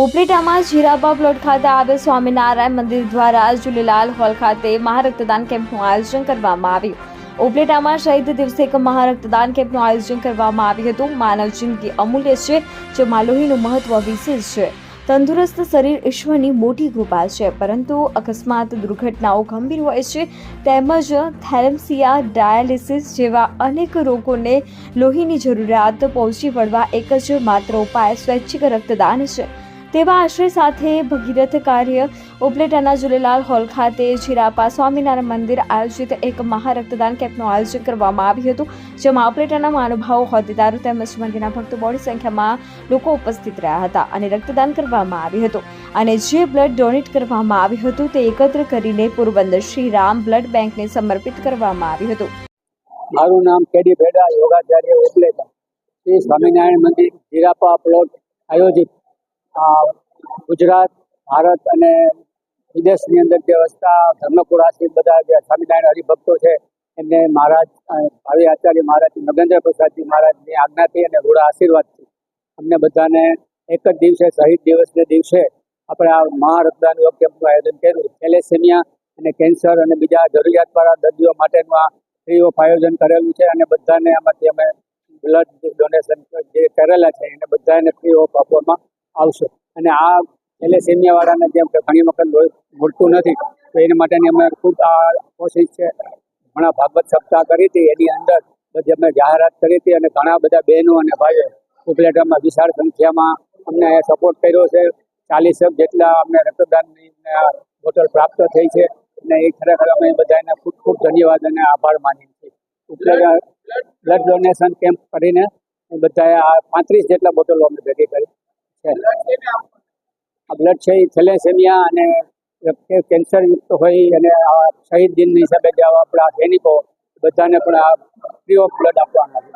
ઉપલેટામાં જીરાબા plot ખાતે આવેલ સ્વામિનારાયણ મંદિર દ્વારા ઝૂલેલાલ હોલ ખાતે મહારક્તદાન કેમ્પનું આયોજન કરવામાં આવ્યું. ઉપલેટામાં શહીદ દિવસે એક મહારક્તદાન કેમ્પનું આયોજન કરવામાં આવ્યું હતું. માનવ જિંદગી અમૂલ્ય છે, જેમાં લોહીનું મહત્વ વિશેષ છે. તંદુરસ્ત શરીર ઈશ્વરની મોટી કૃપા છે, પરંતુ અકસ્માત, દુર્ઘટનાઓ ગંભીર હોય છે, તેમજ થેલેમ્સિયા ડાયાલિસિસ જેવા અનેક રોગોને લોહીની જરૂરિયાત પહોંચી વળવા એક જ માત્ર ઉપાય સ્વૈચ્છિક રક્તદાન છે. તેવા આશ્રય સાથે ભગીરથ કાર્ય ઉપલેટાના ઝૂલેલાલ હોલ ખાતે જીરાપા સ્વામિનારાયણ મંદિર આયોજિત એક મહારક્તદાન કેમ્પનું આયોજન કરવામાં આવ્યું હતું, જેમાં ઉપલેટાના મહાનુભાવો, હોદ્દેદારો તેમજ મંદિરના ભક્તો બોડી સંખ્યામાં લોકો ઉપસ્થિત રહ્યા હતા અને રક્તદાન કરવામાં આવ્યું હતું. અને જે બ્લડ ડોનેટ કરવામાં આવ્યું હતું તે એકત્ર કરીને પોરબંદર શ્રી રામ બ્લડ બેંકને સમર્પિત કરવામાં આવ્યું હતું. મારું નામ કેડી ભેડા, યોગાચાર્ય ઉપલેટા. શ્રી સ્વામિનારાયણ મંદિર, જીરાપા પ્લોટ આયોજિત ગુજરાત, ભારત અને વિદેશની અંદર જે વસતા ધર્મપુરાસી બધા જે સ્વામિનારાયણ હરિભક્તો છે, એમને મહારાજ ભાવિ આચાર્ય મહારાજ નગેન્દ્ર પ્રસાદજી મહારાજની આજ્ઞાથી અને ગોળા આશીર્વાદથી અમને બધાને એક જ દિવસે શહીદ દિવસને દિવસે આપણે આ મહારક્તદાન યોગ કેમ્પનું આયોજન કર્યું. થેલેસેમિયા અને કેન્સર અને બીજા જરૂરિયાતવાળા દર્દીઓ માટેનું આ ફ્રી ઓફ આયોજન કરેલું છે અને બધાને આમાંથી અમે બ્લડ ડોનેશન જે કરેલા છે એને બધાને ફ્રી ઓફ આપવામાં આવશે. અને આ થેલેસેમિયાવાળાને જેમ કે ઘણી વખત મળતું નથી, તો એના માટેની અમે ખૂબ આ કોશિશ છે. ઘણા ભાગવત સપ્તાહ કરી હતી, એની અંદર બધી અમે જાહેરાત કરી હતી અને ઘણા બધા બહેનો અને ભાઈઓ ઉપલેટામાં વિશાળ સંખ્યામાં અમને સપોર્ટ કર્યો છે. ચાલીસ જેટલા અમને રક્તદાનની બોટલ પ્રાપ્ત થઈ છે. અને એ ખરેખર અમે બધાને ખૂબ ખૂબ ધન્યવાદ અને આભાર માનીએ છીએ. ઉપલેટ બ્લડ ડોનેશન કેમ્પ કરીને બધાએ આ પાંત્રીસ જેટલા બોટલો અમે ભેગી કરી. આ બ્લડ છે એ થેલેસેમિયા અને કેન્સર યુક્ત હોય અને આ શહીદ દિનની હિસાબે જે આપણા સૈનિકો બધાને પણ આ ફ્રી ઓફ બ્લડ આપવાના છે.